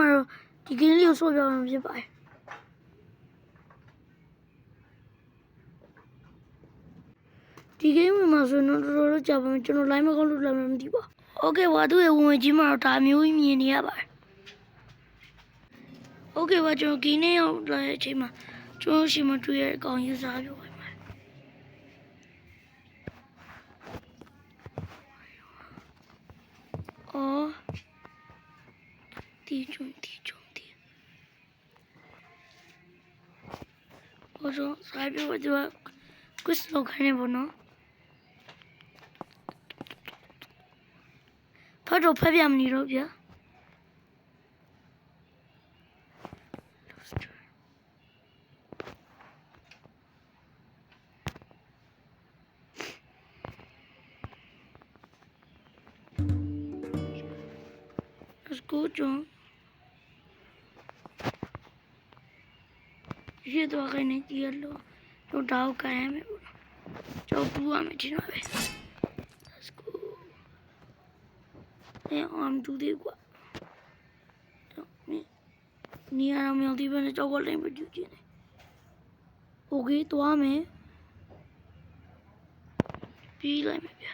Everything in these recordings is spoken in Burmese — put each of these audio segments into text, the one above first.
မှာတော့ဒီကင်းလေးကိုဆော့ပြောင်းမှာဖြစ်ပါတယ်ဒီ game မှာဆိုတော့တော်တော်ကြာပါမယ်ကျွန်တော် live မကောက်လို့လည်းမသိပါ။ Okay ပါသူ့ရဲ့ဝင်ဝင်ကြီးမှာတော့ဒါမျိုးကြီးမြင်နေရပါတယ်။ Okay ပါကျွန်တော် game နဲ့ရောက်လာတဲ့အချိန်မှာကျွန်တော်ရှင်မတွေ့ရတဲ့အကောင် user ပြောပါ ဟိုဆိုစားပြောသူက quiz လောက်ခိုင်းနေပေါ့နော်ဖတ်တော့ ဖတ်ပြမနေတော့ဗျာစကူဂျွန်ရေတော့ခိုင်းနေကြည့်ရလို့တော့တောက်ခိုင်းရမယ်ပေါ့နော်ကျောက်တူရမယ်ဒီတော့ပဲ Let's go အဲအောင်ဒူသေးကွာနီရအောင်မြောက်ဒီဘက်နဲ့ကျောက်ကလိမ့်မကျူးကျင်းနေโอเคသွားမယ်ပြီးလိုက်မယ်ဗျာ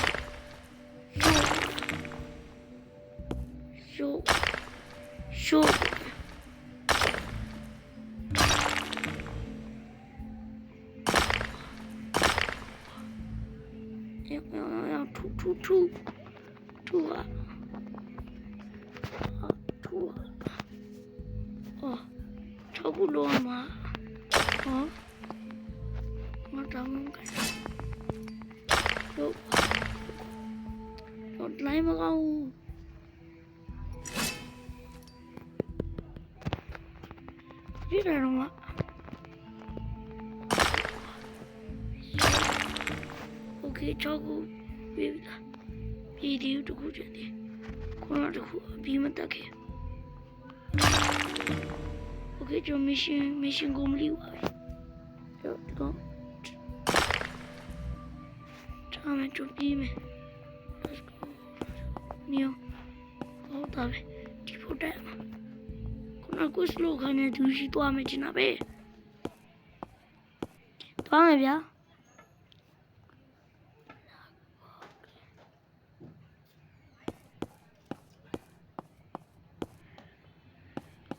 猪。要要要要，出出出，出啊。出啊。哇，差不多吗。 ပြည့်တယ်တော့မโอเค6ခုပြည့်ပြီလားပြည်ဒီတခုကျန်တယ်ခုနတခုအပြီးမတက်ခဲ့โอเคကျွန်မရှင်မရှင်ကိုမလီပါဘူးတော့တော့ထားမယ်ကျွန်ပြေးမယ်ညောဟုတ်တာပဲဒီဖို့တက် ငါကုစလိုခံနေသူရှိသွားမယ်ကျင်တာပဲသွားမယ်ဗျာ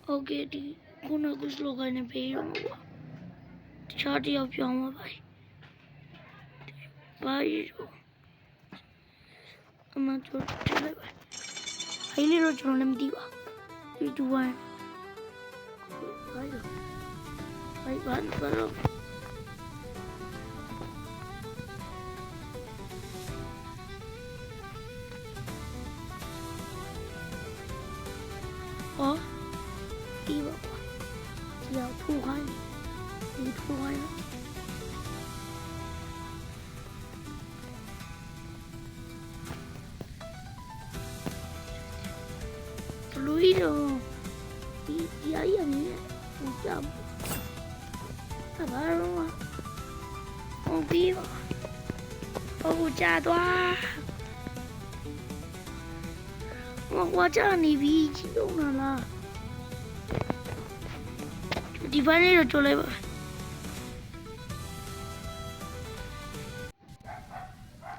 โอเคဒီခုနကုစလိုခံနေပေးရမှာကွာတခြားတယောက်ပြောင်းမှာပါဘာရောအမတို့ထိုင်လိုက်ပါအဲ့လိုကျွန်တော်လည်းမသိပါ3 2 1 Hayır. Hayır ben bana. Oh. İyi baba. Ya Tuğhan. İyi Tuğhan. Fluido. Y, y ahí a mí ကြောက်အဘာရောဟိုပြီးဟိုကြာသွားဟိုကွာကြာနေပြီကြည့်တော့လားဒီဘာနေတော့ကြိုးလိုက်ပါ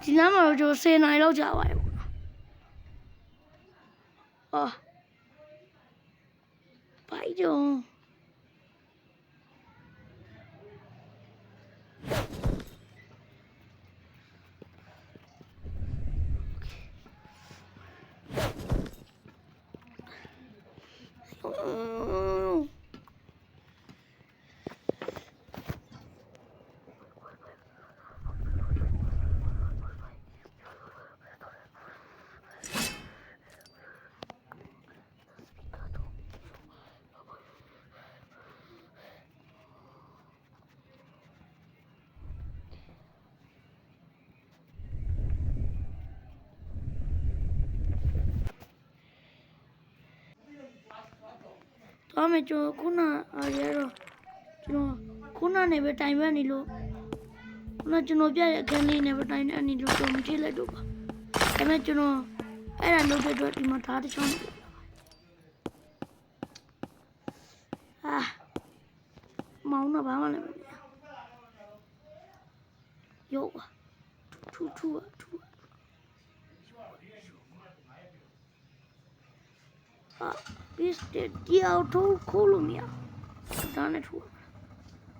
ဒီနားမှာတော့ကျိုး10နိုင်လောက်ကြာပါရဲ့ပေါ့။အော်။ဘိုင်ဂျုံ 嗯 သွားမယ်ကျွန်တော်ခုနအားရတော့ကျွန်တော်ခုနနေပဲတိုင်ပဲနေလို့ခုနကျွန်တော်ပြတဲ့အခန်းလေးနဲ့ပဲတိုင်နေနေလို့ကျွန်တော်မကြည့်လိုက်တော့ပါဒါပေမဲ့ကျွန်တော်အဲ့ဒါလုပ်တဲ့အတွက်ဒီမှာဓာတ်တစ်ချောင်းအာမောင်းတော့ဘာမှလည်းမမြင်ရောပါထူထူထူအာဘ စ်တဲ့ဒီအော်ထိုးခိုးလို့မရဒါနဲ့ထူ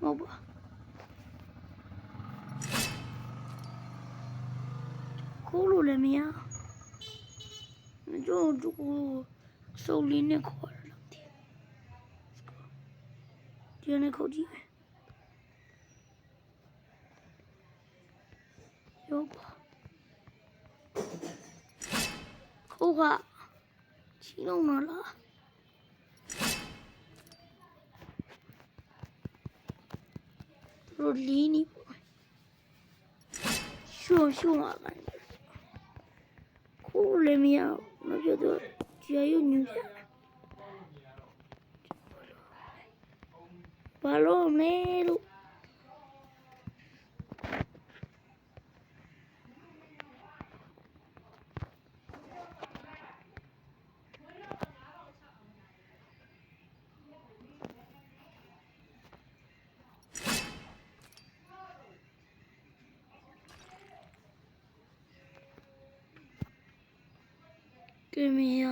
မဟုတ်ပါခိုးလို့လည်းမရကျွန်တော်တို့စုံလေးနဲ့ခေါ်ရလို့ဒီဒီနဲ့ခေါ်ကြည့်မယ်ရောပါခိုးကချီလုံးနော်လား ရိုလီနီရှုံရှုံပါကန်ခိုးလည်းမရမပြတော့ကြာရုံညူပြဘာလို့လဲလို့ တွေ့မရ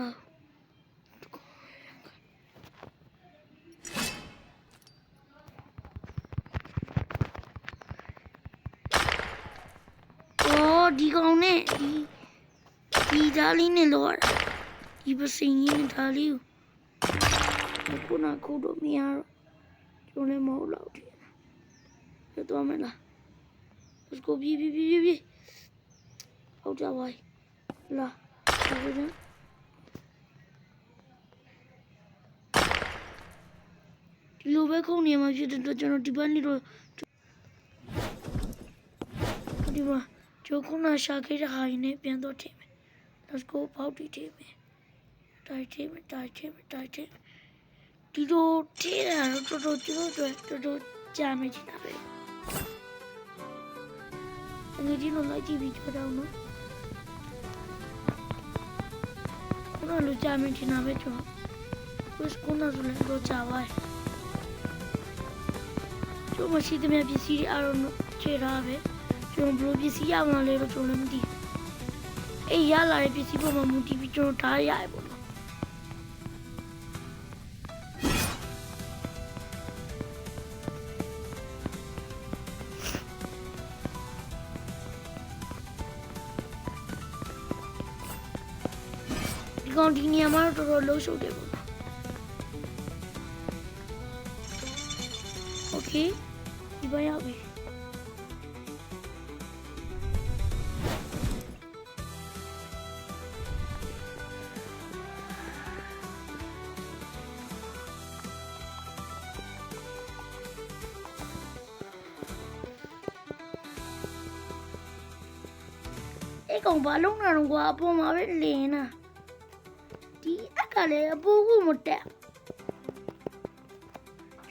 ဒီကောင်နဲ့ဒီဒီဓာလေးနဲ့လောရတာဒီပစိန်ကြီးနဲ့ဓာလေးကိုခုနခုတော့မရတော့ကျွန်လည်းမဟုတ်တော့ဘူးပြသွားမလား Let's go ပြေးပြေးပြေးပြေးဟုတ်ကြပါပြီလာဒါကြည့် ဒီလိုပဲခုံနေမှာဖြစ်တဲ့အတွက်ကျွန်တော်ဒီဘက်နေတော့ဒီမှာဂျိုခုနရှာခဲ့တဲ့ဟာရင်းနဲ့ပြန်တော့ထည့်မယ် Let's go ပေါက်တီထည့်မယ်တိုက်ထည့်မယ်တိုက်ထည့်မယ်တိုက်ထည့်မယ်ဒီလိုထည့်တာတော့တော်တော်ကျွန်တော်တို့တော်တော်ကြာမယ်ချင်တာပဲအငယ်ကြီးတို့လိုက်ကြည့်ပြီးကြောတော့နော်ခုနလိုကြာမင်းချင်တာပဲကျွန်တော်ခုစခုနဆိုလည်းတော့ကြာပါရဲ့ကျွန်တော်မရှိသမျှပစ္စည်းတွေအားလုံးခြေထားပဲကျွန်တော်ဘယ်လိုပစ္စ ည်းရမှလဲတော့ကျွန်တော်လည်းမသိဘူးအေးရလာတဲ့ပစ္စည်းပေါ်မှာမူတည်ပြီးကျွန်တော်ထားရရပေါ့နော် Bir bayağı bir. con bà lúc nào qua bố mà biết liền à Chị ác cả lẽ bố của một đẹp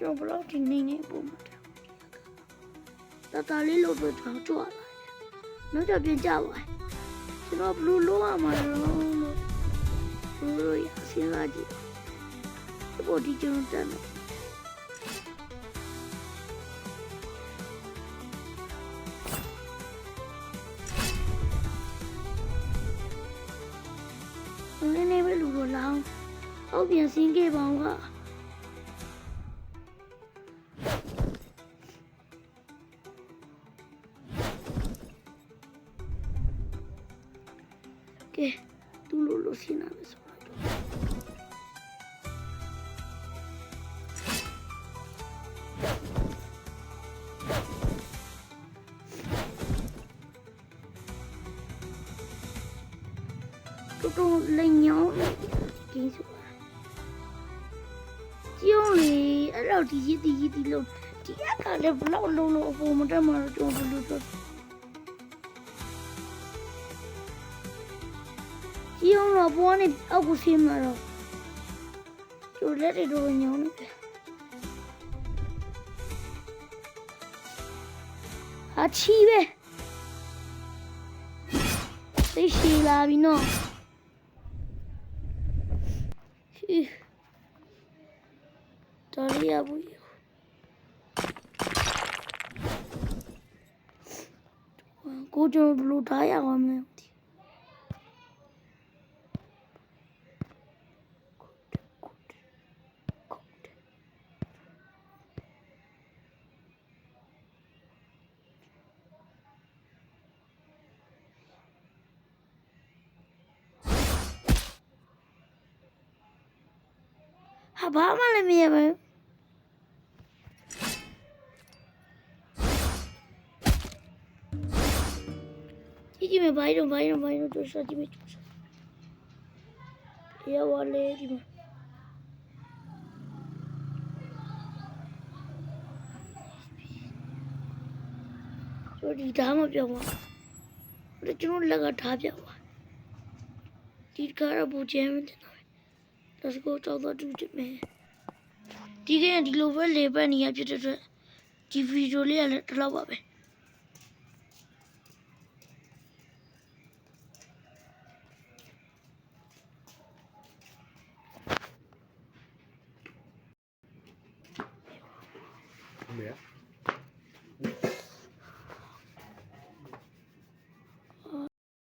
Trong blog trình nên ấy bố တာတော့ကွာအပေါ်မှာပဲလင်းတာဒီအက်ကလည်းအပူကူမတက်ကျွန်တော်ဘလောက်ဒီနေနေအပူမတက်တတလေးလို့တော့ကြောက်ကြွလာတယ်နောက်တော့ပြင်ကြပါကျွန်တော်ဘလူးလုံးရမှာလို့လို့ဘလူးလို့ရစဉ်းစားကြည့်ဒီပေါ်ဒီကျွန်တော်တက်မယ်နည်းနည်းပဲလူတော့လောင်းအောက်ပြန်စင်းခဲ့ပါဦးက ကဲသူ့လိုလိုစင်းနာပဲဆိုတော့တော်တော်လက်ညောင်းကင်းဆိုတာကျုံးလေအဲ့တော့ဒီရည်ဒီရည်ဒီလုံးဒီအကလည်းဘလောက်လုံးလို့အပေါ်မတက်မှာတော့ကျွန်တော်ဘယ်လိုတော့ ကျုံးတော့ပေါ်နေအောက်ကိုဆင်းမှာတော့ကျိုးလက်တွေတော့ညောင်းနေတယ်ဟာချီပဲသိရှိလာပြီနော်ဟီတော်ရရဘူးကိုကျွန်တော်ဘယ်လိုထားရအောင်လဲ မသိဟာဘာမှလည်းမရပါဘူးကြည့်ကြည့်မယ်ဘိုင်းတော့ဘိုင်းတော့ဘိုင်းတော့တူစား Let's go တောက်တော့တူချင်မယ်ဒီကနေ့ဒီလိုပဲလေပတ်နေရဖြစ်တဲ့အတွက်ဒီဗီဒီယိုလေးကလည်းဒီလောက်ပါပဲ